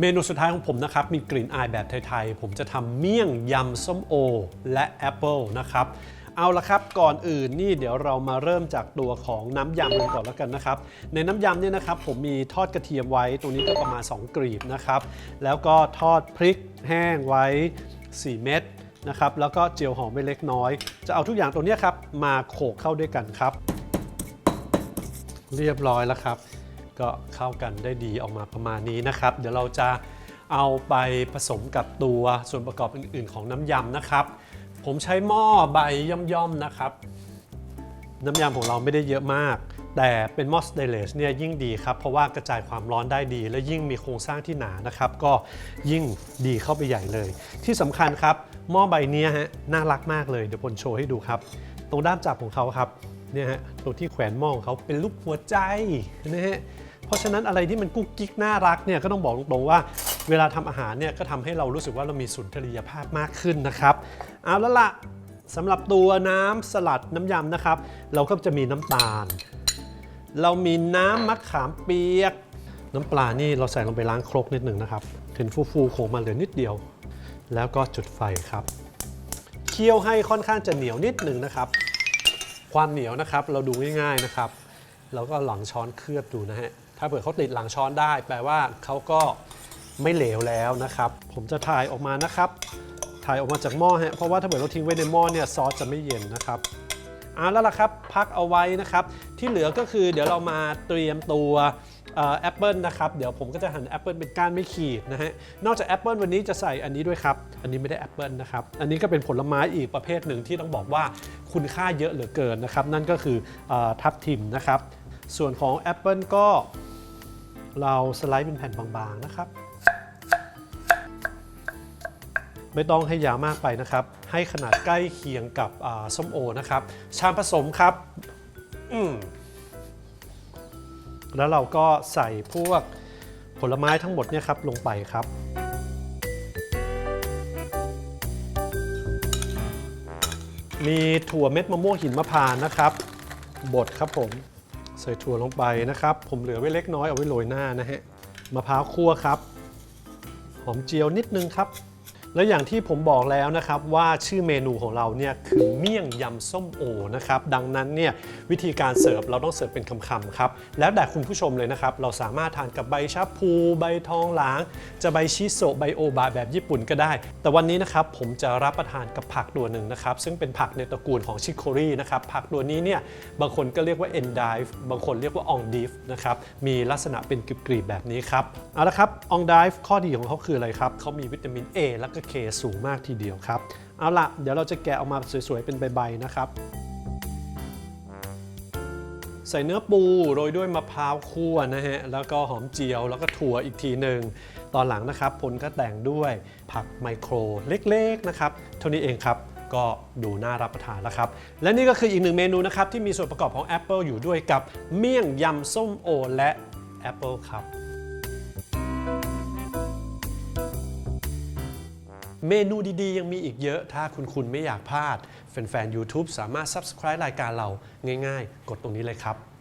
เมนูสุดท้ายของผมนะครับ มีกลิ่นอายแบบไทยๆ ผมจะทำเมี่ยงยำส้มโอ และแอปเปิลนะครับ เอาละครับก่อนอื่นนี่เดี๋ยวเรามาเริ่มจากตัวของน้ำยำกันก่อนแล้วกันนะครับ ในน้ำยำเนี่ยนะครับ ผมมีทอดกระเทียมไว้ตรงนี้ก็ประมาณ 2 กรีบนะครับ แล้วก็ทอดพริกแห้งไว้ 4 เม็ดนะครับ แล้วก็เจียวหอมไว้เล็กน้อย จะเอาทุกอย่างตรงนี้ครับมาโขกเข้าด้วยกันครับ เรียบร้อยแล้วครับ ก็เข้ากันได้ดีออกมาประมาณนี้นะครับ เดี๋ยวเราจะเอาไปผสมกับตัวส่วนประกอบอื่น ๆ ของน้ำยำนะครับ ผมใช้หม้อใบย่อมๆนะครับ น้ำยำของเราไม่ได้เยอะมาก แต่เป็นหม้อสเตเลสเนี่ยยิ่งดีครับ เพราะว่ากระจายความร้อนได้ดี และยิ่งมีโครงสร้างที่หนานะครับ ก็ยิ่งดีเข้าไปใหญ่เลย ที่สำคัญครับหม้อใบนี้ฮะน่ารักมากเลยเดี๋ยวพลโชว์ให้ดูครับ ตรงด้ามจับของเขาครับ เนี่ยฮะตรงที่แขวนหม้อของเขาเป็นรูปหัวใจนะฮะเพราะฉะนั้นอะไรที่มันกุ๊กกิ๊กน่ารักเนี่ยก็ต้องบอกตรงๆว่า เวลาทำอาหารเนี่ยก็ทำให้เรารู้สึกว่าเรามีสุนทรียภาพมากขึ้นนะครับเอาแล้วล่ะสำหรับตัวน้ำสลัดน้ำยำนะครับ เราก็จะมีน้ำตาล เรามีน้ำมะขามเปียก น้ำปลานี่เราใส่ลงไปล้างครกนิดหนึ่งนะครับเห็นฟูๆโขงมาเหลือนิดเดียว แล้วก็จุดไฟครับ เคี่ยวให้ค่อนข้างจะเหนียวนิดหนึ่งนะครับ ความเหนียวนะครับเราดูง่ายๆนะครับเราก็หลังช้อนเคลือบดูนะฮะ ถ้าเผื่อเขาติดหลังช้อนได้ แปลว่าเขาก็ไม่เหลวแล้วนะครับ ผมจะถ่ายออกมานะครับ ถ่ายออกมาจากหม้อฮะ เพราะว่าถ้าเกิดเราทิ้งไว้ในหม้อเนี่ยซอสจะไม่เย็นนะครับเอาแล้วล่ะครับ พักเอาไว้นะครับ ที่เหลือก็คือเดี๋ยวเรามาเตรียมตัว แอปเปิลนะครับ เดี๋ยวผมก็จะหั่นแอปเปิลเป็นก้านไม่ขีดนะฮะ นอกจากแอปเปิลวันนี้จะใส่อันนี้ด้วยครับ อันนี้ไม่ได้แอปเปิลนะครับ อันนี้ก็เป็นผลไม้อีกประเภทหนึ่งที่ต้องบอกว่าคุณค่าเยอะเหลือเกินนะครับ นั่นก็คืออทับทิมนะครับ ส่วนของแอปเปิลก็เราสไลด์เป็นแผ่นบางๆนะครับ ไม่ต้องให้ยาวมากไปนะครับ ให้ขนาดใกล้เคียงกับส้มโอนะครับ ชามผสมครับ อืม แล้วเราก็ใส่พวกผลไม้ทั้งหมดเนี่ยครับลงไปครับ มีถั่วเม็ดมะม่วงหินมะพร้าวนะครับบดครับผมใส่ถั่วลงไปนะครับ ผมเหลือไว้เล็กน้อยเอาไว้โรยหน้านะฮะมะพร้าวคั่วครับ หอมเจียวนิดนึงครับ และอย่างที่ผมบอกแล้วนะครับว่าชื่อเมนูของเราเนี่ยคือเมี่ยงยำส้มโอนะครับดังนั้นเนี่ยวิธีการเสิร์ฟเราต้องเสิร์ฟเป็นคำๆครับแล้วแต่คุณผู้ชมเลยนะครับเราสามารถทานกับใบชะพูใบทองหลาง จะใบชิโซะใบโอบะแบบญี่ปุ่นก็ได้ แต่วันนี้นะครับผมจะรับประทานกับผักตัวหนึ่งนะครับซึ่งเป็นผักในตระกูลของชิโครีนะครับผักตัวนี้เนี่ยบางคนก็เรียกว่า endive บางคนเรียกว่า endive นะครับมีลักษณะเป็นกรีบๆแบบนี้ครับเอาละครับ endive ข้อดีของเขาคืออะไรครับเขามีวิตามิน A และก็ K สูงมากทีเดียวครับ เอาละเดี๋ยวเราจะแกะออกมาสวยๆ เป็นใบๆนะครับ ใส่เนื้อปูโรยด้วยมะพร้าวคั่วนะฮะ แล้วก็หอมเจียว แล้วก็ถั่วอีกทีหนึ่ง ตอนหลังนะครับพลก็แต่งด้วยผักไมโครเล็กๆนะครับ เท่านี้เองครับก็ดูน่ารับประทานแล้วครับ และนี่ก็คืออีกหนึ่งเมนูนะครับ ที่มีส่วนประกอบของแอปเปิลอยู่ด้วยกับเมี่ยงยำส้มโอและแอปเปิลครับ เมนูดีๆ ยังมีอีกเยอะ ถ้าคุณคุณไม่อยากพลาด แฟนๆ YouTube สามารถ Subscribe รายการเราง่ายๆ กดตรงนี้เลยครับ